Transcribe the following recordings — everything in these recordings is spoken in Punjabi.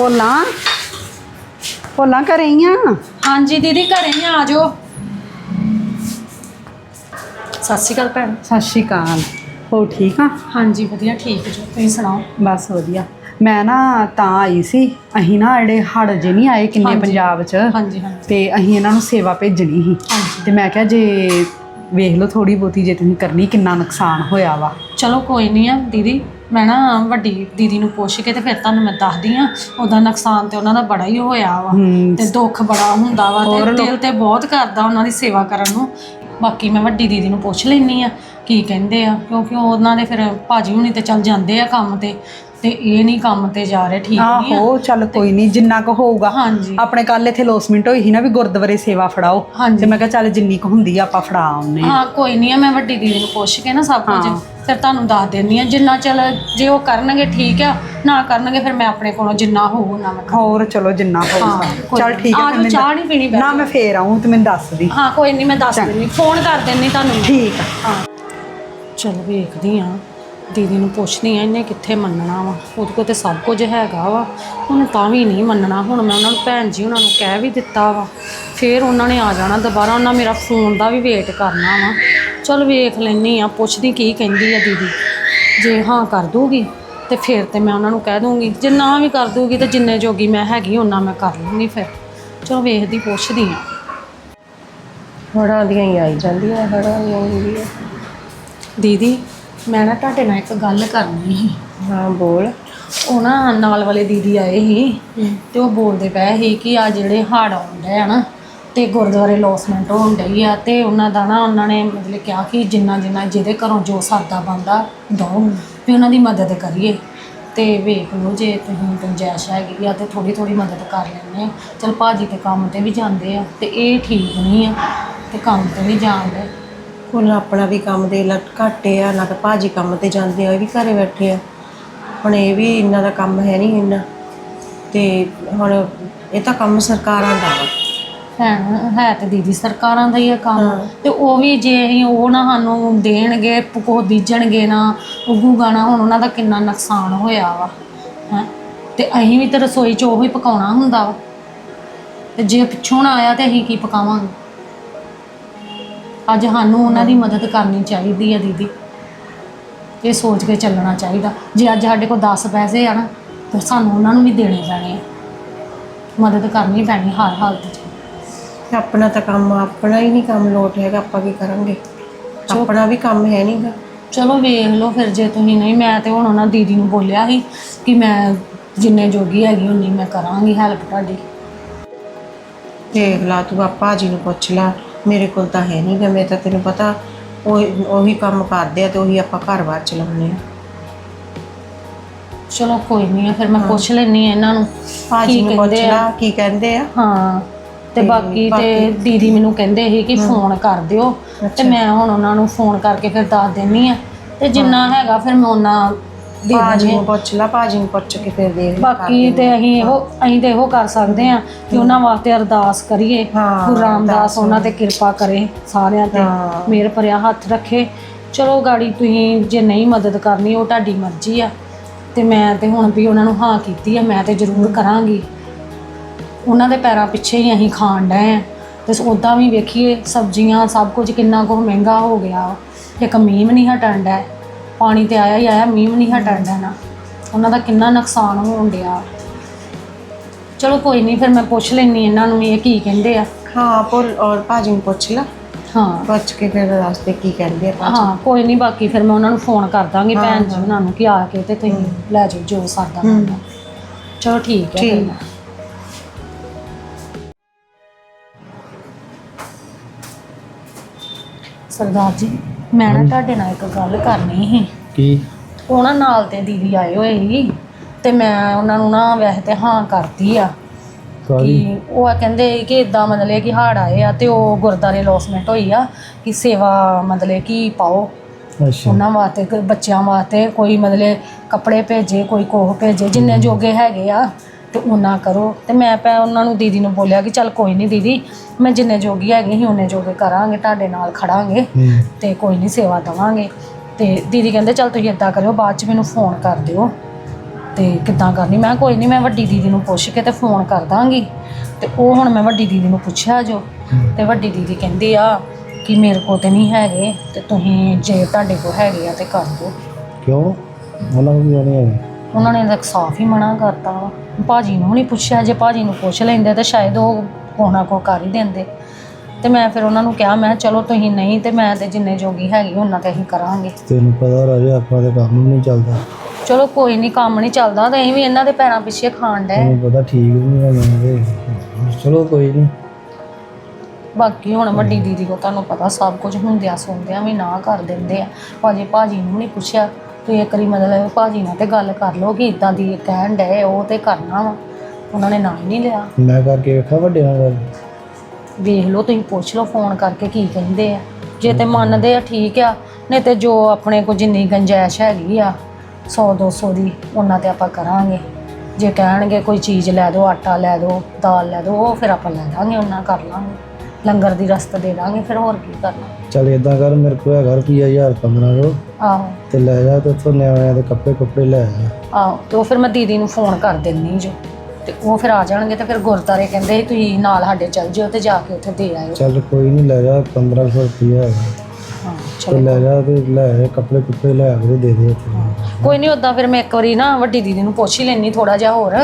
ਭੋਲਾਂ? ਭੋਲਾਂ ਘਰੇ ਹੀ ਆ? ਹਾਂਜੀ ਦੀਦੀ ਘਰੇ ਹੀ ਆ ਜਾਓ। ਸਤਿ ਸ਼੍ਰੀ ਅਕਾਲ ਭੈਣ। ਸਤਿ ਸ਼੍ਰੀ ਅਕਾਲ। ਹੋ ਠੀਕ ਆ? ਹਾਂਜੀ ਵਧੀਆ ਠੀਕ ਜੋ। ਤੁਸੀਂ ਸੁਣਾਓ? ਬਸ ਵਧੀਆ। ਮੈਂ ਨਾ ਤਾਂ ਆਈ ਸੀ ਅਸੀਂ ਨਾ ਜਿਹੜੇ ਹੜ ਜੇ ਨਹੀਂ ਆਏ ਕਿੰਨੇ ਹਾਂਜੀ। ਪੰਜਾਬ 'ਚ ਹਾਂਜੀ ਹਾਂਜੀ। ਤੇ ਅਸੀਂ ਇਹਨਾਂ ਨੂੰ ਸੇਵਾ ਭੇਜਣੀ ਸੀ। ਹਾਂਜੀ। ਤੇ ਮੈਂ ਕਿਹਾ ਜੇ ਵੇਖ ਲਓ ਥੋੜੀ ਬਹੁਤੀ ਜੇ ਤੁਸੀਂ ਕਰਨੀ ਕਿੰਨਾ ਨੁਕਸਾਨ ਹੋਇਆ ਵਾ। ਚਲੋ ਕੋਈ ਨਹੀਂ ਆ ਦੀਦੀ। ਮੈਂ ਨਾ ਵੱਡੀ ਦੀਦੀ ਨੂੰ ਪੁੱਛ ਕੇ ਤੇ ਫਿਰ ਤੁਹਾਨੂੰ ਮੈਂ ਦੱਸਦੀ ਆ ਉਹਦਾ ਨੁਕਸਾਨ ਤੇ ਉਹਨਾਂ ਦਾ ਬੜਾ ਹੀ ਹੋਇਆ ਵਾ ਹੂੰ। ਤੇ ਦੁੱਖ ਬੜਾ ਹੁੰਦਾ ਵਾ ਹੋਰ ਤੇ ਲੋਕ- ਦਿਲ ਤੇ ਬਹੁਤ ਕਰਦਾ ਉਹਨਾਂ ਦੀ ਸੇਵਾ ਕਰਨ ਨੂੰ। ਬਾਕੀ ਮੈਂ ਵੱਡੀ ਦੀਦੀ ਨੂੰ ਪੁੱਛ ਲੈਣੀ ਆ ਕੀ ਕਹਿੰਦੇ ਆ ਕਿਉਂਕਿ ਉਹਨਾਂ ਦੇ ਫਿਰ ਭਾਜੀ ਹੁਣੀ ਤੇ ਚੱਲ ਜਾਂਦੇ ਆ ਕੰਮ ਤੇ ਤੇ ਇਹ ਨਹੀਂ ਕੰਮ ਤੇ ਜਾ ਰਹੇ ਠੀਕ ਨਹੀਂ ਆ। ਆਹੋ ਚੱਲ ਕੋਈ ਨਹੀਂ ਜਿੰਨਾ ਕੁ ਹੋਊਗਾ। ਹਾਂਜੀ। ਆਪਣੇ ਕੱਲ ਇੱਥੇ ਲੋਸਮਿੰਟ ਹੋਈ ਸੀ ਨਾ ਵੀ ਗੁਰਦੁਆਰੇ ਸੇਵਾ ਫੜਾਓ। ਹਾਂਜੀ। ਤੇ ਮੈਂ ਕਿਹਾ ਚੱਲ ਜਿੰਨੀ ਕੁ ਹੁੰਦੀ ਆ ਆਪਾਂ ਫੜਾ ਆਉਨੇ ਹਾਂ। ਕੋਈ ਨਹੀਂ ਆ ਮੈਂ ਵੱਡੀ ਦੀਦੀ ਨੂੰ ਪੁੱਛ ਕੇ ਨਾ ਸਭ ਕੁਝ। ਫਿਰ ਤੁਹਾਨੂੰ ਦੱਸ ਦਿੰਦੀ ਆ ਜਿੰਨਾ ਚੱਲ ਜੇ ਉਹ ਕਰਨਗੇ ਠੀਕ ਆ ਨਾ ਕਰਨਗੇ ਫਿਰ ਮੈਂ ਆਪਣੇ ਕੋਲੋਂ ਜਿੰਨਾ ਹੋਊ ਨਾ ਮੈਂ। ਹੋਰ ਚਲੋ ਜਿੰਨਾ ਹਾਂ, ਹੋਊਗਾ ਚੱਲ ਨੀ। ਠੀਕ ਆ ਜਾਓ, ਫਿਰ ਚਾਹ ਨਹੀਂ ਪੀਣੀ ਬੈਠ ਨਾ ਮੈਂ ਫੇਰ ਆਉਂ ਤੇ ਮੈਨੂੰ ਦੱਸ ਦੀ ਹਾਂ ਕੋਈ ਨਹੀਂ ਮੈਂ ਦੱਸ ਚੰਗਾ। ਦਿੰਦੀ ਫੋਨ ਕਰ ਦਿੰਦੀ ਤੁਹਾਨੂੰ ਮੈਂ। ਠੀਕ ਆ ਹਾਂ ਚਲ ਵੇਖਦੀ ਆ ਦੀਦੀ ਨੂੰ ਪੁੱਛਦੀ ਆ ਇਹਨੇ ਕਿੱਥੇ ਮੰਨਣਾ ਵਾ? ਉਹਦੇ ਕੋਲ ਤੇ ਸਭ ਕੁਝ ਹੈਗਾ ਵਾ। ਉਹਨੇ ਤਾਂ ਵੀ ਨਹੀਂ ਮੰਨਣਾ। ਹੁਣ ਮੈਂ ਉਹਨਾਂ ਨੂੰ ਭੈਣ ਜੀ ਉਹਨਾਂ ਨੂੰ ਕਹਿ ਵੀ ਦਿੱਤਾ ਵਾ। ਫੇਰ ਉਹਨਾਂ ਨੇ ਆ ਜਾਣਾ ਦੁਬਾਰਾ। ਉਹਨਾਂ ਮੇਰਾ ਫੋਨ ਦਾ ਵੀ ਵੇਟ ਕਰਨਾ ਵਾ। ਚਲ ਵੇਖ ਲੈਣੀ ਆ। ਪੁੱਛਦੀ ਕੀ ਕਹਿੰਦੀ ਆ ਦੀਦੀ। ਜੇ ਹਾਂ ਕਰ ਦੂਗੀ ਤੇ ਫਿਰ ਤੇ ਮੈਂ ਉਹਨਾਂ ਨੂੰ ਕਹਿ ਦੂੰਗੀ। ਜੇ ਨਾ ਵੀ ਕਰ ਦੂਗੀ ਤੇ ਜਿੰਨੇ ਜੋਗੀ ਮੈਂ ਹੈਗੀ ਉਹਨਾਂ ਮੈਂ ਕਰ ਲੂੰਗੀ ਫਿਰ। ਚਲੋ ਵੇਖਦੀ ਪੁੱਛਦੀ ਆ। ਹੜਾਂ ਦੀਆਂ ਹੀ ਆਈ ਜਾਂਦੀਆਂ ਹੜਾਂ ਦੀਆਂ ਆਉਂਦੀਆਂ। ਦੀਦੀ ਮੈਂ ਨਾ ਤੁਹਾਡੇ ਨਾਲ ਇੱਕ ਗੱਲ ਕਰਨੀ ਸੀ। ਹਾਂ ਬੋਲ। ਉਹ ਨਾ ਨਾਲ ਵਾਲੇ ਦੀਦੀ ਆਏ ਸੀ ਤੇ ਉਹ ਬੋਲਦੇ ਪਏ ਸੀ ਕਿ ਆ ਜਿਹੜੇ ਹੜ੍ਹ ਆਉਂਦੇ ਆ ਨਾ ਤੇ ਗੁਰਦੁਆਰੇ ਲੌਸਮੈਂਟ ਹੋਣ ਡਈ ਆ ਤੇ ਉਹਨਾਂ ਦਾ ਨਾ ਉਹਨਾਂ ਨੇ ਮਤਲਬ ਕਿਹਾ ਕਿ ਜਿੰਨਾ ਜਿੰਨਾ ਜਿਹਦੇ ਘਰੋਂ ਜੋ ਸਰਦਾ ਬੰਦਾ ਦੋ ਵੀ ਉਹਨਾਂ ਦੀ ਮਦਦ ਕਰੀਏ। ਤੇ ਵੇਖ ਲਓ ਜੇ ਤੁਸੀਂ ਗੁੰਜਾਇਸ਼ ਹੈਗੀ ਆ ਤੇ ਥੋੜੀ ਥੋੜੀ ਮਦਦ ਕਰ ਲੈਣੇ ਚਲ ਭਾਜੀ ਤੇ ਕੰਮ ਤੇ ਵੀ ਜਾਂਦੇ ਆ ਤੇ ਇਹ ਠੀਕ ਨਹੀਂ ਆ ਤੇ ਕੰਮ ਤੇ ਵੀ ਜਾਂਦੇ ਹੁਣ ਆਪਣਾ ਵੀ ਕੰਮ ਦੇ ਲੱਟ ਘਾਟੇ ਆ ਨਾ ਤਾਂ ਭਾਜੀ ਕੰਮ ਤੇ ਜਾਂਦੇ ਆ ਇਹ ਵੀ ਘਰੇ ਬੈਠੇ ਆ। ਹੁਣ ਇਹ ਵੀ ਇਹਨਾਂ ਦਾ ਕੰਮ ਹੈ ਨਹੀਂ ਇੰਨਾ। ਤੇ ਹੁਣ ਇਹ ਤਾਂ ਕੰਮ ਸਰਕਾਰਾਂ ਦਾ ਵਾ। ਭੈਣ ਹੈ ਤੇ ਦੀਦੀ ਸਰਕਾਰਾਂ ਦਾ ਹੀ ਹੈ ਕੰਮ। ਹਾਂ। ਤੇ ਉਹ ਵੀ ਜੇ ਅਸੀਂ ਉਹ ਨਾ ਸਾਨੂੰ ਦੇਣਗੇ ਕੋ ਬੀਜਣਗੇ ਨਾ ਉਗੂਗਾ ਨਾ ਹੁਣ ਉਹਨਾਂ ਦਾ ਕਿੰਨਾ ਨੁਕਸਾਨ ਹੋਇਆ ਵਾ। ਹੈ? ਤੇ ਅਸੀਂ ਵੀ ਤੇ ਰਸੋਈ 'ਚ ਉਹੀ ਪਕਾਉਣਾ ਹੁੰਦਾ ਵਾ। ਤੇ ਜੇ ਪਿੱਛੋਂ ਨਾ ਆਇਆ ਤੇ ਅਸੀਂ ਕੀ ਪਕਾਵਾਂਗੇ? ਅੱਜ ਸਾਨੂੰ ਉਹਨਾਂ ਦੀ ਮਦਦ ਕਰਨੀ ਚਾਹੀਦੀ ਹੈ ਦੀਦੀ। ਇਹ ਸੋਚ ਕੇ ਚੱਲਣਾ ਚਾਹੀਦਾ। ਜੇ ਅੱਜ ਸਾਡੇ ਕੋਲ 10 ਪੈਸੇ ਆ ਨਾ ਤੇ ਸਾਨੂੰ ਉਹਨਾਂ ਨੂੰ ਵੀ ਦੇਣੇ ਪੈਣੇ ਆ। ਮਦਦ ਕਰਨੀ ਪੈਣੀ ਹਰ ਹਾਲਤ 'ਚ। ਆਪਣਾ ਤਾਂ ਕੰਮ ਆਪਣਾ ਹੀ ਨਹੀਂ ਕੰਮ ਲੋਟ ਹੈਗਾ ਆਪਾਂ ਕੀ ਕਰਾਂਗੇ? ਆਪਣਾ ਵੀ ਕੰਮ ਹੈ ਨਹੀਂਗਾ ਚਲੋ ਵੇਖ ਲਓ ਫਿਰ ਜੇ ਤੁਸੀਂ ਨਹੀਂ ਮੈਂ ਤੇ ਹੁਣ ਉਹਨਾਂ ਦੀਦੀ ਨੂੰ ਬੋਲਿਆ ਸੀ ਕਿ ਮੈਂ ਜਿੰਨੇ ਜੋਗੀ ਹੈਗੀ ਉਨੀ ਮੈਂ ਕਰਾਂਗੀ ਹੈਲਪ ਤੁਹਾਡੀ। ਦੇਖ ਲਾ ਤੂੰ ਆ ਭਾਜੀ ਨੂੰ ਪੁੱਛ ਲਾ। ਮੇਰੇ ਕੋਲ ਤਾਂ ਹੈ ਨਹੀਂਗਾ ਮੈਂ ਤਾਂ ਤੈਨੂੰ ਪਤਾ ਉਹ ਉਹੀ ਕੰਮ ਕਰਦੇ ਆ ਤੇ ਉਹੀ ਆਪਾਂ ਘਰ-ਬਾਰ ਚਲਾਉਂਦੇ ਆ। ਚਲੋ ਕੋਈ ਨਹੀਂ ਆ ਫਿਰ ਮੈਂ ਪੁੱਛ ਲੈਣੀ ਆ ਇਹਨਾਂ ਨੂੰ ਭਾਜੀ ਕੀ ਨੂੰ ਕਹਿੰਦੇ ਆ? ਲਾ ਕੀ ਕਹਿੰਦੇ ਆ? ਹਾਂ ਤੇ ਤੇ ਬਾਕੀ ਤੇ ਬਾਕੀ- ਦੀਦੀ ਮੈਨੂੰ ਕਹਿੰਦੇ ਸੀ ਕਿ ਫੋਨ ਕਰ ਦਿਓ ਤੇ ਅੱਛਾ। ਮੈਂ ਹੁਣ ਉਹਨਾਂ ਨੂੰ ਫੋਨ ਕਰਕੇ ਫਿਰ ਦੱਸ ਦਿੰਨੀ ਆ ਤੇ ਜਿੰਨਾ ਹੈਗਾ ਫਿਰ ਮੈਂ ਉਹਨਾਂ ਭਾਜੀ ਨੂੰ ਪੁੱਛ ਲਾ ਭਾਜੀ ਨੂੰ ਪੁੱਛ ਕੇ ਫਿਰ ਦੇਖ ਬਾਕੀ ਤੇ ਅਸੀਂ ਇਹੋ ਅਸੀਂ ਤੇ ਇਹੋ ਕਰ ਸਕਦੇ ਆ ਕਿ ਉਹਨਾਂ ਵਾਸਤੇ ਅਰਦਾਸ ਕਰੀਏ ਹਾਂ, ਗੁਰੂ ਰਾਮਦਾਸ ਉਹਨਾਂ ਤੇ ਕਿਰਪਾ ਕਰੇ ਸਾਰਿਆਂ ਤੇ ਹਾਂ। ਮੇਰ ਭਰਿਆ ਹੱਥ ਰੱਖੇ। ਚਲੋ ਗਾੜੀ ਤੁਸੀਂ ਜੇ ਨਹੀਂ ਮਦਦ ਕਰਨੀ ਉਹ ਤੁਹਾਡੀ ਮਰਜ਼ੀ ਆ। ਤੇ ਮੈਂ ਤੇ ਹੁਣ ਵੀ ਉਹਨਾਂ ਨੂੰ ਹਾਂ ਕੀਤੀ ਆ ਮੈਂ ਤੇ ਜ਼ਰੂਰ ਕਰਾਂਗੀ। ਉਹਨਾਂ ਦੇ ਪੈਰਾਂ ਪਿੱਛੇ ਹੀ ਅਸੀਂ ਖਾਣ ਡਏ ਆ। ਤੇ ਉਦਾਂ ਵੀ ਵੇਖੀਏ ਸਬਜ਼ੀਆਂ ਸਭ ਕੁਝ ਕਿੰਨਾ ਕੁ ਮਹਿੰਗਾ ਹੋ ਗਿਆ। ਵਾ। ਇੱਕ ਮੀਂਹ ਵੀ ਨਹੀਂ ਹਟਣ ਡਿਆ। ਪਾਣੀ ਤੇ ਆਇਆ ਹੀ ਆਇਆ ਮੀਂਹ ਵੀ ਨਹੀਂ ਹਟਣ ਨਾ ਉਹਨਾਂ ਦਾ ਕਿੰਨਾ ਨੁਕਸਾਨ ਹੋਣ ਡਿਆ। ਚਲੋ ਕੋਈ ਨਹੀਂ ਫਿਰ ਮੈਂ ਪੁੱਛ ਲੈਣੀ ਇਹਨਾਂ ਨੂੰ ਵੀ ਇਹ ਕੀ ਕਹਿੰਦੇ ਆ। ਹਾਂ ਪੁੱਲ ਔਰ ਭਾਜੀ ਨੂੰ ਪੁੱਛ ਲਾ। ਹਾਂ। ਪੁੱਛ ਕੇ ਫਿਰ ਰਸਤੇ ਕੀ ਕਹਿੰਦੇ ਆ ਭਾਜੀ। ਹਾਂ ਕੋਈ ਨਹੀਂ ਬਾਕੀ ਫਿਰ ਮੈਂ ਉਹਨਾਂ ਨੂੰ ਫੋਨ ਕਰ ਦਾਂਗੀ ਹਾਂ, ਭੈਣ ਜੀ ਉਹਨਾਂ ਨੂੰ ਕਿ ਆ ਕੇ ਤੇ ਤੁਸੀਂ ਲੈ ਜਾਓ ਜੋ ਸਰਦਾ ਚਲੋ ਠੀਕ ਹੈ ਫਿਰ। ਸਰਦਾਰ ਜੀ। ਮੈਂ ਨਾ ਤੁਹਾਡੇ ਨਾਲ ਇੱਕ ਗੱਲ ਕਰਨੀ ਸੀ। ਕੀ? ਉਹ ਨਾ ਨਾਲ ਤੇ ਦੀਦੀ ਆਏ ਹੋਏ ਸੀ ਤੇ ਮੈਂ ਉਹਨਾਂ ਨੂੰ ਨਾ ਵੈਸੇ ਤੇ ਹਾਂ ਕਰਤੀ ਆ ਕਿ ਉਹ ਆ ਕਹਿੰਦੇ ਕਿ ਇਦਾਂ ਮਤਲਬ ਕਿ ਹੜ ਆਏ ਆ ਤੇ ਉਹ ਗੁਰਦਾਰੇ ਲੌਸਮੈਂਟ ਹੋਈ ਆ ਕਿ ਸੇਵਾ ਮਤਲਬ ਕਿ ਪਾਓ। ਅੱਛਾ। ਉਹਨਾਂ ਵਾਸਤੇ ਬੱਚਿਆਂ ਵਾਸਤੇ ਕੋਈ ਮਤਲਬ ਕੱਪੜੇ ਭੇਜੇ ਕੋਈ ਕੋਹ ਭੇਜੇ ਜਿੰਨੇ ਜੋਗੇ ਹੈਗੇ ਆ। ਤੇ ਉਹਨਾਂ ਕਰੋ। ਤੇ ਮੈਂ ਪੈ ਉਹਨਾਂ ਨੂੰ ਦੀਦੀ ਨੂੰ ਬੋਲਿਆ ਕਿ ਚੱਲ ਕੋਈ ਨਹੀਂ ਦੀਦੀ ਮੈਂ ਜਿੰਨੇ ਜੋਗੀ ਹੈਗੀ ਸੀ ਉਹਨੇ ਜੋਗੇ ਕਰਾਂਗੇ ਤੁਹਾਡੇ ਨਾਲ ਖੜਾਂਗੇ ਹੂੰ। ਤੇ ਕੋਈ ਨਹੀਂ ਸੇਵਾ ਦੇਵਾਂਗੇ। ਤੇ ਦੀਦੀ ਕਹਿੰਦੇ ਚੱਲ ਤੁਸੀਂ ਏਦਾਂ ਕਰਿਓ ਬਾਅਦ ਚ ਮੈਨੂੰ ਫੋਨ ਕਰ ਦਿਓ। ਤੇ ਕਿੱਦਾਂ ਕਰਨੀ? ਮੈਂ ਕੋਈ ਨਹੀਂ ਮੈਂ ਵੱਡੀ ਦੀਦੀ ਨੂੰ ਪੁੱਛ ਕੇ ਤੇ ਫੋਨ ਕਰ ਦਾਂਗੀ। ਤੇ ਉਹ ਹੁਣ ਮੈਂ ਵੱਡੀ ਦੀਦੀ ਨੂੰ ਪੁੱਛਿਆ ਜੋ। ਤੇ ਵੱਡੀ ਦੀਦੀ ਕਹਿੰਦੀ ਆ ਕਿ ਮੇਰੇ ਕੋਲ ਤੇ ਨਹੀਂ ਹੈਗੇ ਤੇ ਤੁਸੀਂ ਜੇ ਤੁਹਾਡੇ ਕੋਲ ਹੈਗੇ ਆ ਤੇ ਕਰ ਦਿਓ। ਕਿਉਂ? ਉਹਨਾਂ ਨੂੰ ਨਹੀਂ ਹੈਗੇ? ਉਹਨਾਂ ਨੇ ਤਾਂ ਸਾਫ਼ ਹੀ ਮਨਾ ਕਰਤਾ ਵਾ। ਭਾਜੀ ਨੂੰ ਨਹੀਂ ਪੁੱਛਿਆ ਜੇ ਭਾਜੀ ਨੂੰ ਪੁੱਛ ਲੈਂਦੇ ਤਾਂ ਸ਼ਾਇਦ ਉਹ ਕੋਣਾ ਕੋ ਕਰ ਹੀ ਦਿੰਦੇ। ਤੇ ਮੈਂ ਫਿਰ ਉਹਨਾਂ ਨੂੰ ਕਿਹਾ ਮੈਂ ਚਲੋ ਤੁਸੀਂ ਨਹੀਂ ਤੇ ਮੈਂ ਤੇ ਜਿੰਨੇ ਜੋਗੀ ਹੈਗੀ ਉਹਨਾਂ ਤੇ ਅਸੀਂ ਕਰਾਂਗੇ। ਤੈਨੂੰ ਪਤਾ ਰਾਜੇ ਆਪਾਂ ਦੇ ਕੰਮ ਨਹੀਂ ਚੱਲਦਾ। ਚਲੋ ਕੋਈ ਨਹੀਂ ਕੰਮ ਨਹੀਂ ਚੱਲਦਾ ਤੇ ਅਸੀਂ ਵੀ ਇਹਨਾਂ ਦੇ ਪੈਰਾਂ ਪਿੱਛੇ ਖਾਣ ਡਏ। ਤੈਨੂੰ ਪਤਾ ਠੀਕ ਨਹੀਂ ਹੈਗਾ ਚਲੋ ਕੋਈ ਨਹੀਂ। ਬਾਕੀ ਹੁਣ ਵੱਡੀ ਦੀਦੀ ਕੋ ਤੁਹਾਨੂੰ ਪਤਾ ਸਭ ਕੁਝ ਹੁੰਦਿਆਂ ਸੁਣਦਿਆਂ ਵੀ ਨਾ ਕਰ ਦਿੰਦੇ ਆ। ਭਾਜੀ ਭਾਜੀ ਨੂੰ ਨਹੀਂ ਪੁੱਛਿਆ। ਤੇ ਇੱਕ ਵਾਰੀ ਮਤਲਬ ਭਾਜੀ ਨਾਲ ਤੇ ਗੱਲ ਕਰ ਲਓ ਕਿ ਇਦਾਂ ਦੀ ਕਹਿਣ ਡਏ ਉਹ ਤੇ ਕਰਨਾ ਵਾ। ਉਹਨਾਂ ਨੇ ਨਾ ਹੀ ਨਹੀਂ ਲਿਆ। ਮੈਂ ਕਰਕੇ ਵੇਖਾਂ ਵੱਡੇ ਨਾਲ ਗੱਲ। ਵੇਖ ਲਓ ਤੁਸੀਂ ਪੁੱਛ ਲਓ ਫੋਨ ਕਰਕੇ ਕੀ ਕਹਿੰਦੇ ਆ। ਜੇ ਤੇ ਮੰਨਦੇ ਆ ਠੀਕ ਆ। ਨਹੀਂ ਤੇ ਜੋ ਆਪਣੇ ਕੋ ਜਿੰਨੀ ਗੰਜਾਇਸ਼ ਹੈਗੀ ਆ 100 200 ਦੀ ਉਹਨਾਂ ਤੇ ਆਪਾਂ ਕਰਾਂਗੇ। ਜੇ ਕਹਿਣਗੇ ਕੋਈ ਚੀਜ਼ ਲੈ ਦਿਓ ਆਟਾ ਲੈ ਦਿਓ ਦਾਲ ਲੈ ਦਿਓ ਉਹ ਫਿਰ ਆਪਾਂ ਲੈ ਦਾਂਗੇ ਉਹਨਾਂ ਕਰ ਲਾਂਗੇ। ਲੰਗਰ ਦੀ ਰਸਤ ਦੇ ਦਾਂਗੇ ਫਿਰ ਹੋਰ ਕੀ ਕਰਨਾ? ਚੱਲ ਇਦਾਂ ਕਰ ਮੇਰੇ ਕੋਲ ਹੈਗਾ ਰੁਪਈਆ 1000 1500 ਆਹੋ। ਤੇ ਲੈ ਜਾ ਤੇ ਉੱਥੋਂ ਨਿਆਣਿਆਂ ਦੇ ਕੱਪੜੇ ਕੁੱਪੜੇ ਲੈ ਆ। ਆਹੋ ਤੇ ਉਹ ਫਿਰ ਮੈਂ ਦੀਦੀ ਨੂੰ ਫੋਨ ਕਰ ਦਿੰਨੀ ਜੋ। ਤੇ ਉਹ ਫਿਰ ਆ ਜਾਣਗੇ ਤੇ ਫਿਰ ਗੁਰਦਾਰੇ ਕਹਿੰਦੇ ਸੀ ਤੁਸੀਂ ਨਾਲ ਸਾਡੇ ਚੱਲ ਜਿਓ ਤੇ ਜਾ ਕੇ ਉੱਥੇ ਦੇ ਆਇਓ। ਚੱਲ ਕੋਈ ਨਹੀਂ ਲੈ ਜਾ 1500 ਰੁਪਈਆ ਹੈਗਾ। ਹਾਂ ਤੇ ਚਲੋ। ਲੈ ਜਾ ਤੇ ਲੈ ਆ ਕੱਪੜੇ ਕੁੱਪੜੇ ਲੈ ਆ ਕੇ ਤੇ ਦੇ ਦੇ ਕੋਈ ਨਹੀਂ ਉਦਾਂ ਫਿਰ ਮੈਂ ਇੱਕ ਵਾਰੀ ਨਾ ਵੱਡੀ ਦੀਦੀ ਨੂੰ ਪੁੱਛ ਹੀ ਲੈਣੀ ਥੋੜਾ ਜਿਹਾ ਹੋਰ।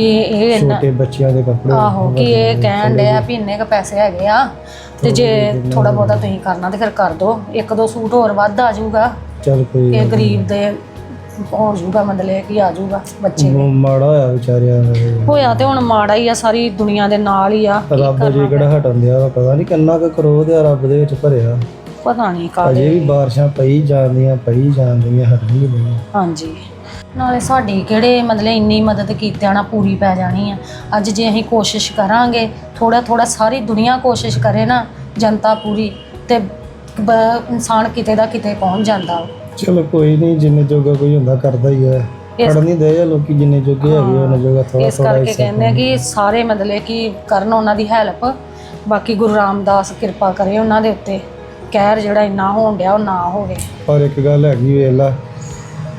ਕਿ ਇਹ ਇੰਨਾ ਛੋਟੇ ਬੱਚਿਆਂ ਦੇ ਕੱਪੜੇ ਆਹੋ ਕਿ ਇਹ ਕਹਿਣ ਡਿਆ ਵੀ ਇੰਨੇ ਕ ਪੈਸੇ ਹੈਗੇ ਆ ਤੇ ਜੇ ਥੋੜਾ ਬਹੁਤਾ ਤੁਸੀਂ ਕਰਨਾ ਤੇ ਫਿਰ ਕਰ ਦੋ ਇੱਕ ਦੋ ਸੂਟ ਹੋਰ ਵੱਧ ਆ ਜਾਊਗਾ ਚੱਲ ਕੋਈ ਕਿ ਗਰੀਬ ਦੇ ਹੋ ਜਾਊਗਾ ਮਤਲਬ ਕਿ ਆ ਜਾਊਗਾ ਬੱਚੇ ਉਹ ਮਾੜਾ ਹੋਇਆ ਵਿਚਾਰਿਆਂ ਹੋਇਆ ਤੇ ਹੁਣ ਮਾੜਾ ਹੀ ਆ ਸਾਰੀ ਦੁਨੀਆ ਦੇ ਨਾਲ ਹੀ ਆ। ਰੱਬ ਜੀ ਕਿਹੜਾ ਹਟਣ ਦਿਆ ਪਤਾ ਨਹੀਂ ਕਿੰਨਾ ਕੁ ਕਰੋਧ ਆ ਰੱਬ ਦੇ ਵਿੱਚ ਭਰਿਆ। ਪਤਾ ਨਹੀਂ ਕਾਹਦੇ ਅਜੇ ਵੀ ਬਾਰਿਸ਼ਾਂ ਪਈ ਜਾਂਦੀਆਂ ਪਈ ਜਾਂਦੀਆਂ ਹਟਣ ਨਹੀਂ ਹਾਂਜੀ। ਨਾਲੇ ਸਾਡੀ ਕਿਹੜੇ ਮਤਲਬ ਇੰਨੀ ਮਦਦ ਕੀਤਿਆਂ ਨਾਲ ਪੂਰੀ ਪੈ ਜਾਣੀ ਆ। ਅੱਜ ਜੇ ਅਸੀਂ ਕੋਸ਼ਿਸ਼ ਕਰਾਂਗੇ ਥੋੜਾ ਥੋੜਾ ਸਾਰੀ ਦੁਨੀਆ ਕੋਸ਼ਿਸ਼ ਕਰੇ ਨਾ ਜਨਤਾ ਪੂਰੀ ਤੇ ਬ- ਇਨਸਾਨ ਕਿਤੇ ਦਾ ਕਿਤੇ ਪਹੁੰਚ ਜਾਂਦਾ ਵਾ। ਚਲੋ ਕੋਈ ਨਹੀਂ ਜਿੰਨੇ ਜੋਗਾ ਕੋਈ ਹੁੰਦਾ ਕਰਦਾ ਹੀ ਹੈ ਇਸ- ਨਹੀਂ ਦੇ ਆ ਲੋਕੀ ਜਿੰਨੇ ਜੋਗੇ ਹੈਗੇ ਉਹਨਾਂ ਜੋਗਾ ਥੋੜਾ ਇਸ ਕਰਕੇ ਕਹਿੰਦੇ ਆ ਕਿ ਸਾਰੇ ਮਤਲਬ ਕਿ ਕਰਨ ਉਹਨਾਂ ਦੀ ਹੈਲਪ। ਬਾਕੀ ਗੁਰੂ ਰਾਮਦਾਸ ਕਿਰਪਾ ਕਰੇ ਉਹਨਾਂ ਦੇ ਉੱਤੇ। ਕਹਿਰ ਜਿਹੜਾ ਇੰਨਾ ਹੋਣ ਡਿਆ ਉਹ ਨਾ ਹੋਵੇ। ਪਰ ਇੱਕ ਗੱਲ ਹੈਗੀ ਵੇਖ ਲਾ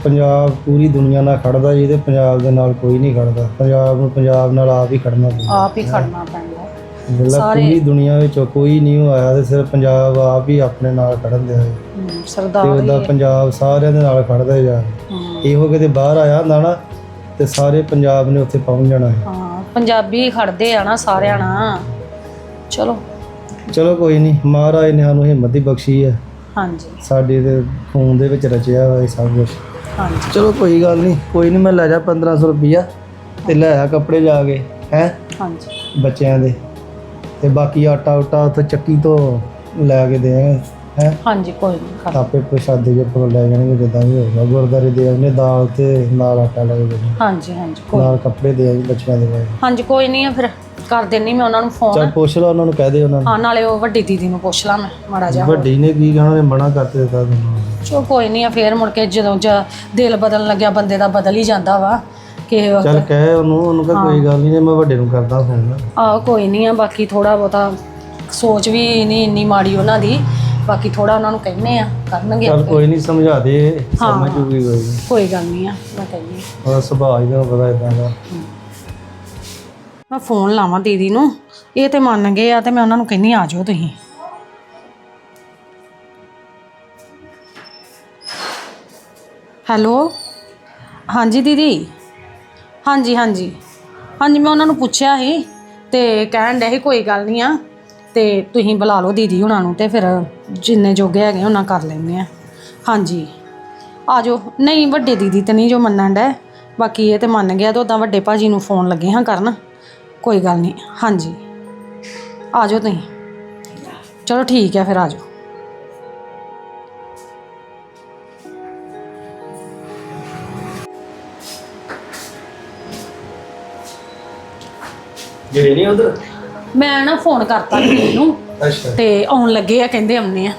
ਪੰਜਾਬ ਪੂਰੀ ਦੁਨੀਆ ਨਾਲ ਖੜਦਾ ਜੀ ਤੇ ਪੰਜਾਬ ਦੇ ਨਾਲ ਕੋਈ ਨਹੀਂ ਖੜਦਾ। ਪੰਜਾਬ ਨੂੰ ਪੰਜਾਬ ਨਾਲ ਆਪ ਹੀ ਖੜਨਾ ਪੈਂਦਾ। ਆਪ ਹੀ ਖੜਨਾ ਪੈਂਦਾ। ਲਾ ਪੂਰੀ ਦੁਨੀਆ ਵਿੱਚ ਕੋਈ ਨਹੀਂ ਆਇਆ ਤੇ ਸਿਰਫ ਪੰਜਾਬ ਆਪ ਹੀ ਆਪਣੇ ਨਾਲ ਖੜਨ ਦਿਆ ਹੈ। ਹਮ, ਤੇ ਸਰਦਾਰ ਉਹਦਾ ਪੰਜਾਬ ਸਾਰਿਆਂ ਦੇ ਨਾਲ ਖੜਦਾ ਹਮ, ਇਹੋ ਕਿਤੇ ਬਾਹਰ ਆਇਆ ਹੁੰਦਾ ਨਾ ਤੇ ਸਾਰੇ ਪੰਜਾਬ ਨੇ ਉੱਥੇ ਪਹੁੰਚ ਜਾਣਾ ਹੈ। ਹਾਂ ਪੰਜਾਬੀ ਖੜਦੇ ਆ ਨਾ ਸਾਰਿਆਂ ਨਾਲ। ਚਲੋ। ਚਲੋ ਕੋਈ ਨਹੀਂ ਮਹਾਰਾਜ ਨੇ ਸਾਨੂੰ ਹਿੰਮਤ ਹੀ ਬਖਸ਼ੀ ਹੈ। ਹਾਂਜੀ। ਸਾਡੇ ਦੇ ਖੂਨ ਦੇ ਵਿੱਚ ਰਚਿਆ ਹੋਇਆ ਸਭ ਕੁਝ ਹਾਂਜੀ। ਚਲੋ ਕੋਈ ਗੱਲ ਨਹੀਂ ਕੋਈ ਨਹੀਂ ਮੈਂ ਲੈ ਜਾ 1500 ਰੁਪਈਆ ਤੇ ਲੈ ਆ ਕੱਪੜੇ ਜਾ ਕੇ ਹੈ? ਹਾਂਜੀ। ਬੱਚਿਆਂ ਦੇ। ਤੇ ਬਾਕੀ ਆਟਾ ਉਟਾ ਉੱਥੇ ਚੱਕੀ ਤੋਂ ਲੈ ਕੇ ਦੇ ਹੈ? ਹਾਂਜੀ ਕੋਈ ਨਹੀਂ ਆਪੇ ਪ੍ਰਸ਼ਾਦੇ ਜੇ ਕੋਲ ਲੈ ਜਾਣਗੇ ਜਿੱਦਾਂ ਵੀ ਹੋਊਗਾ। ਗੁਰਦਾਰੇ ਦੇ ਆਉਣੇ ਦਾਲ ਤੇ ਨਾਲ ਆਟਾ ਲੈ ਕੇ ਹਾਂਜੀ ਹਾਂਜੀ ਕੋਈ ਨਾਲ ਕੱਪੜੇ ਦੇ ਆਈ ਬੱਚਿਆਂ ਦੇ। ਹਾਂਜੀ ਕੋਈ ਨਹੀਂ ਆ ਫਿਰ। ਕਰ ਦਿੰਨੀ ਮੈਂ ਉਹਨਾਂ ਨੂੰ ਫੋਨ ਚੱਲ ਪੁੱਛ ਲਾ ਉਹਨਾਂ ਨੂੰ ਕਹਿ ਦੇ ਉਹਨਾਂ ਹਾਂ ਨਾਲੇ ਉਹ ਵੱਡੀ ਦੀਦੀ ਨੂੰ ਪੁੱਛ ਲਾਂ ਮੈਂ ਮਾੜਾ ਜਿਹਾ ਨੂੰ ਵੱਡੀ ਨੇ ਕੀ ਕਹਿਣਾ ਉਹਨੇ ਮਨਾ ਕਰਤੇ ਦਿੱਤਾ ਤੁਹਾਨੂੰ ਚੋ ਕੋਈ ਨਹੀਂ ਆ ਫੇਰ ਮੁੜ ਕੇ ਜਦੋਂ ਜ ਦਿਲ ਬਦਲਣ ਲੱਗਿਆ ਬੰਦੇ ਦਾ ਬਦਲ ਹੀ ਜਾਂਦਾ ਵਾ। ਕਿ ਚੱਲ ਕਹਿ ਉਹਨੂੰ ਉਹਨੂੰ ਕਹ ਕੋਈ ਗੱਲ ਨਹੀਂ ਮੈਂ ਵੱਡੇ ਨੂੰ ਕਰਦਾ ਫੋਨ ਆਹ ਕੋਈ ਨਹੀਂ ਆ ਬਾਕੀ ਥੋੜਾ ਬਹੁਤਾ ਸੋਚ ਵੀ ਨਹੀਂ ਇੰਨੀ ਮਾੜੀ ਉਹਨਾਂ ਦੀ। ਬਾਕੀ ਥੋੜਾ ਉਹਨਾਂ ਨੂੰ ਕਹਿੰਨੇ ਆ ਕਰਨਗੇ ਚੱਲ ਕੋਈ ਨਹੀਂ ਸਮਝਾ ਦੇ ਸਮਝ ਜੂਗੀ ਕੋਈ ਨੀ। ਕੋਈ ਗੱਲ ਨਹੀਂ ਆ ਮੈਂ ਕਹਿੰਦੀ ਉਹਦਾ ਸੁਭਾਅ ਹੀ ਤਾਂ ਪਤਾ ਇਦਾਂ ਦਾ। ਮੈਂ ਫੋਨ ਲਾਵਾਂ ਦੀਦੀ ਨੂੰ। ਇਹ ਤੇ ਮੰਨ ਗਏ ਆ ਤੇ ਮੈਂ ਉਹਨਾਂ ਨੂੰ ਕਹਿੰਨੀ ਆ ਜਾਓ ਤੁਸੀਂ। ਹੈਲੋ? ਹਾਂਜੀ ਦੀਦੀ। ਹਾਂਜੀ ਹਾਂਜੀ। ਹਾਂਜੀ, ਮੈਂ ਉਹਨਾਂ ਨੂੰ ਪੁੱਛਿਆ ਸੀ ਤੇ ਕਹਿਣ ਡਿਆ ਸੀ ਕੋਈ ਗੱਲ ਨਹੀਂ ਆ ਤੇ ਤੁਸੀਂ ਬੁਲਾ ਲਓ ਦੀਦੀ ਉਹਨਾਂ ਨੂੰ ਤੇ ਫਿਰ ਜਿੰਨੇ ਜੋਗੇ ਹੈਗੇ ਉਹਨਾਂ ਕਰ ਲੈਂਦੇ ਆ। ਹਾਂਜੀ। ਆ ਜਾਓ। ਨਹੀਂ, ਵੱਡੇ ਦੀਦੀ ਤੇ ਨਹੀਂ ਜੋ ਮੰਨਣ ਡੈ ਬਾਕੀ ਇਹ ਤੇ ਮੰਨ ਗਿਆ ਤੇ ਉਦਾਂ ਵੱਡੇ ਭਾਜੀ ਨੂੰ ਫੋਨ ਲੱਗੇ ਹਾਂ ਕਰਨ। ਕੋਈ ਗੱਲ ਨਹੀਂ ਹਾਂਜੀ। ਆ ਜਾਓ ਤੁਸੀਂ। ਚਲੋ ਠੀਕ ਹੈ ਫਿਰ ਆ ਜਾਓ। ਗਏ ਨਹੀਂ ਉਧਰ? ਮੈਂ ਨਾ ਫੋਨ ਕਰਤਾ ਦੀਦੀ ਨੂੰ ਅੱਛਾ। ਤੇ ਆਉਣ ਲੱਗੇ ਆ ਕਹਿੰਦੇ ਆਉਣੇ ਆ।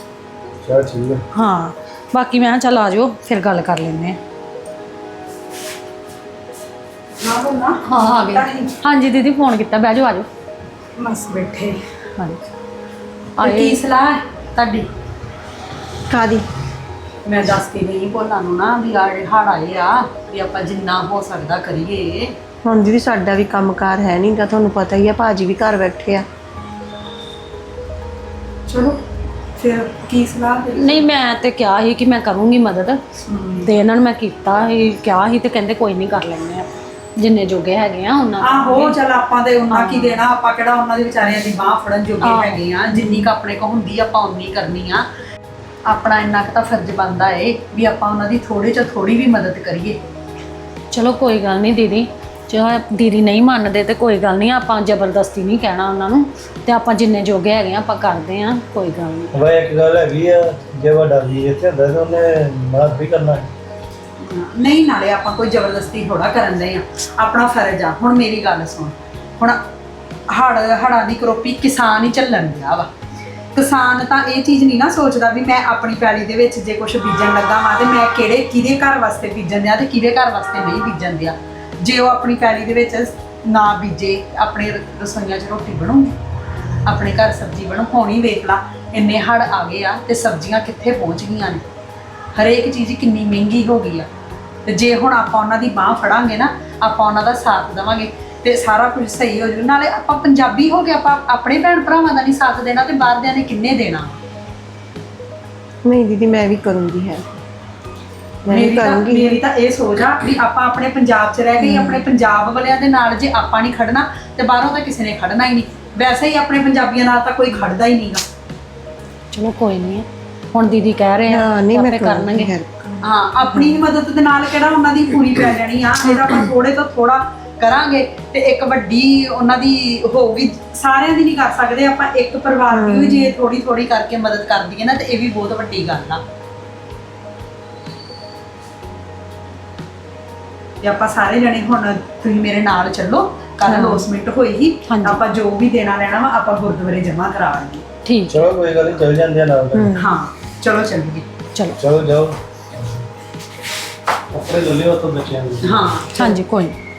ਚਲ ਠੀਕ ਹੈ ਹਾਂ ਬਾਕੀ ਮੈਂ ਕਿਹਾ ਚੱਲ ਆ ਜਾਓ ਫਿਰ ਗੱਲ ਕਰ ਲੈਂਦੇ ਆ। ਹਾਂ ਆ ਗਏ ਹਾਂਜੀ ਦੀਦੀ ਫੋਨ ਕੀਤਾ। ਬਹਿ ਜਾਓ ਆ ਜਾਓ। ਬਸ ਬੈਠੇ। ਹਾਂਜੀ। ਕੀ ਆਏ। ਸਲਾਹ ਹੈ ਤੁਹਾਡੀ? ਕਾਦੀ ਮੈਂ ਦੱਸ ਕੇ ਗਈ ਭੋਲਾ ਨੂੰ ਨਾ ਵੀ ਆੜੇ ਹੜ ਆਏ ਆ ਵੀ ਆਪਾਂ ਜਿੰਨਾ ਹੋ ਸਕਦਾ ਕਰੀਏ। ਹੁਣ ਦੀਦੀ ਸਾਡਾ ਵੀ ਕੰਮਕਾਰ ਹੈ ਨਹੀਂਗਾ ਤੁਹਾਨੂੰ ਪਤਾ ਹੀ ਆ ਭਾਜੀ ਵੀ ਘਰ ਬੈਠੇ ਆ। ਚਲੋ ਫਿਰ ਕੀ ਸਲਾਹ ਨਹੀਂ ਮੈਂ ਤੇ ਕਿਹਾ ਸੀ ਕਿ ਮੈਂ ਕਰੂੰਗੀ ਮਦਦ। ਤੇ ਇਹਨਾਂ ਨੂੰ ਮੈਂ ਕੀਤਾ ਸੀ ਕਿਹਾ ਸੀ ਤੇ ਕਹਿੰਦੇ ਕੋਈ ਨਹੀਂ ਕਰ ਲੈਂਦੇ ਆ। ਜਿੰਨੇ ਜੋਗੇ ਹੈਗੇ ਆ ਉਹਨਾਂ ਆਹੋ ਚਲ ਆਪਾਂ ਤੇ ਉਹਨਾਂ ਕੀ ਦੇਣਾ ਆਪਾਂ ਕਿਹੜਾ ਉਹਨਾਂ ਦੇ ਵਿਚਾਰਿਆਂ ਦੀ ਬਾਹ ਫੜਨ ਜੋਗੇ ਹੈਗੇ ਆ ਜਿੰਨੀ ਕ ਆਪਣੇ ਕੋ ਹੁੰਦੀ ਆ, ਆਪਾਂ ਉਨੀ ਕਰਨੀ ਆ। ਆਪਣਾ ਇੰਨਾ ਕੁ ਤਾਂ ਫਰਜ਼ ਬਣਦਾ ਏ ਵੀ ਆਪਾਂ ਉਹਨਾਂ ਦੀ ਥੋੜੇ ਚ ਥੋੜੀ ਵੀ ਮਦਦ ਕਰੀਏ। ਚਲੋ ਕੋਈ ਗੱਲ ਨਹੀਂ ਦੀਦੀ ਜੇ ਦੀਦੀ ਨਹੀਂ ਮੰਨਦੇ ਤੇ ਕੋਈ ਗੱਲ ਨਹੀਂ ਆਪਾਂ ਜ਼ਬਰਦਸਤੀ ਨਹੀਂ ਕਹਿਣਾ ਉਹਨਾਂ ਨੂੰ ਤੇ ਆਪਾਂ ਜਿੰਨੇ ਜੋਗੇ ਹੈਗੇ ਆ ਆਪਾਂ ਕਰਦੇ ਆ ਕੋਈ ਗੱਲ ਨਹੀਂ। ਵਾ ਇੱਕ ਗੱਲ ਹੈਗੀ ਆ ਜੇ ਵੱਡਾ ਵੀਰ ਇੱਥੇ ਹੁੰਦਾ ਤਾਂ ਉਹਨੇ ਮਦਦ ਵੀ ਕਰਨਾ। ਨਹੀਂ ਨਾਲੇ ਆਪਾਂ ਕੋਈ ਜ਼ਬਰਦਸਤੀ ਥੋੜਾ ਕਰਨ ਦੇ ਆ ਆਪਣਾ ਫਰਜ਼ ਆ। ਹੁਣ ਮੇਰੀ ਗੱਲ ਸੁਣ। ਹੁਣ ਹੜ, ਹੜਾਂ ਦੀ ਕਰੋਪੀ ਕਿਸਾਨ ਹੀ ਝੱਲਣ ਦਿਆ ਵਾ। ਕਿਸਾਨ ਤਾਂ ਇਹ ਚੀਜ਼ ਨਹੀਂ ਨਾ ਸੋਚਦਾ ਵੀ ਮੈਂ ਆਪਣੀ ਪੈਲੀ ਦੇ ਵਿੱਚ ਜੇ ਕੁਝ ਬੀਜਣ ਲੱਗਾ ਵਾਂ ਤੇ ਮੈਂ ਕਿਹੜੇ, ਕਿਹਦੇ ਘਰ ਵਾਸਤੇ ਬੀਜਣ ਦਿਆ ਤੇ ਕਿਹਦੇ ਘਰ ਵਾਸਤੇ ਨਹੀਂ ਬੀਜਣ ਦਿਆ ਜੇ ਉਹ ਆਪਣੀ ਪੈਲੀ ਦੇ ਵਿੱਚ ਨਾ ਬੀਜੇ, ਆਪਣੇ ਰਸੋਈਆਂ 'ਚ ਰੋਟੀ ਬਣੂਗੀ, ਆਪਣੇ ਘਰ ਸਬਜ਼ੀ ਬਣੂ, ਹੋਣੀ ਵੇਖ ਲਾ, ਇੰਨੇ ਹੜ ਆ ਗਏ ਆ ਤੇ ਸਬਜ਼ੀਆਂ ਕਿੱਥੇ ਪਹੁੰਚ ਗਈਆਂ ਨੇ। ਹਰੇਕ ਚੀਜ਼ ਕਿੰਨੀ ਮਹਿੰਗੀ ਹੋ ਗਈ ਆ। ਤੇ ਜੇ ਹੁਣ ਆਪਾਂ ਉਹਨਾਂ ਦੀ ਬਾਹ ਫੜਾਂਗੇ ਨਾ ਆਪਾਂ ਉਹਨਾਂ ਦਾ ਸਾਥ ਦੇਵਾਂਗੇ ਤੇ ਸਾਰਾ ਕੁਝ ਸਹੀ ਹੋ ਜਾਊ। ਨਾਲੇ ਆਪਾਂ ਪੰਜਾਬੀ ਹੋ ਗਏ ਆਪਾਂ ਆਪਣੇ ਭੈਣ ਭਰਾਵਾਂ ਦਾ ਨਹੀਂ ਸਾਥ ਦੇਣਾ ਤੇ ਬਾਹਰਦਿਆਂ ਨੇ ਕਿੰਨੇ ਦੇਣਾ? ਨਹੀਂ ਦੀਦੀ ਮੈਂ ਵੀ ਕਰੂੰਗੀ ਹੈ। ਮੈਂ ਵੀ ਮੇਰੀ ਤਾਂ ਕਰੂੰਗੀ। ਮੇਰੀ ਤਾਂ ਇਹ ਸੋਚ ਆ ਵੀ ਆਪਾਂ ਆਪਣੇ ਪੰਜਾਬ 'ਚ ਰਹਿ ਗਏ ਆਪਣੇ ਪੰਜਾਬ ਵਾਲਿਆਂ ਦੇ ਨਾਲ ਜੇ ਆਪਾਂ ਨਹੀਂ ਖੜਨਾ ਤੇ ਬਾਹਰੋਂ ਤਾਂ ਕਿਸੇ ਨੇ ਖੜਨਾ ਹੀ ਨਹੀਂ ਵੈਸੇ ਹੀ ਆਪਣੇ ਪੰਜਾਬੀਆਂ ਨਾਲ ਤਾਂ ਕੋਈ ਖੜਦਾ ਹੀ ਨਹੀਂਗਾ ਚਲੋ ਕੋਈ ਨਹੀਂ ਹੁਣ ਦੀਦੀ ਕਹਿ ਰਹੇ ਆ ਹਾਂ ਨਹੀਂ ਮੈਂ ਆਪੇ ਕਰਨਗੇ। ਕਰਨਗੇ ਹਾਂ ਆਪਣੀ ਹੀ ਮਦਦ ਦੇ ਨਾਲ ਕਿਹੜਾ ਉਹਨਾਂ ਦੀ ਪੂਰੀ ਪੈ ਜਾਣੀ ਆ। ਇਹਦਾ ਆਪਾਂ ਥੋੜੇ ਤੋਂ ਥੋੜਾ ਕਰਾਂਗੇ ਤੇ ਇੱਕ ਵੱਡੀ ਉਹਨਾਂ ਦੀ ਹੋਊਗੀ। ਸਾਰਿਆਂ ਦੀ ਨਹੀਂ ਕਰ ਸਕਦੇ ਆਪਾਂ ਇੱਕ ਪਰਿਵਾਰ ਦੀ ਵੀ ਜੇ ਥੋੜੀ ਥੋੜੀ ਕਰਕੇ ਮਦਦ ਕਰ ਦਈਏ ਨਾ ਤੇ ਇਹ ਵੀ ਬਹੁਤ ਵੱਡੀ ਗੱਲ ਆ। ਤੇ ਆਪਾਂ ਸਾਰੇ ਜਣੇ ਹੁਣ ਤੁਸੀਂ ਮੇਰੇ ਨਾਲ ਚੱਲੋ ਕੱਲ ਅਨਾਉਂਸਮੈਂਟ ਹੋਈ ਹੀ ਹਾਂਜੀ। ਆਪਾਂ ਜੋ ਵੀ ਦੇਣਾ ਲੈਣਾ ਵਾ ਆਪਾਂ ਗੁਰਦੁਆਰੇ ਜਮ੍ਹਾਂ ਕਰਾਵਾਂਗੇ ਠੀਕ। ਚਲੋ ਕੋਈ ਗੱਲ ਨਹੀਂ ਚੱਲ ਜਾਂਦੇ ਆ ਨਾਲ। ਹਾਂ ਚਲੋ ਚੱਲੀਏ। ਚਲੋ। ਚਲੋ ਜਾਓ। ਕੱਪੜੇ ਲੈ ਲਿਓ ਤੋਂ ਬੱਚਿਆਂ ਦੇ ਹਾਂ ਹਾਂਜੀ ਕੋਈ ਨੀ।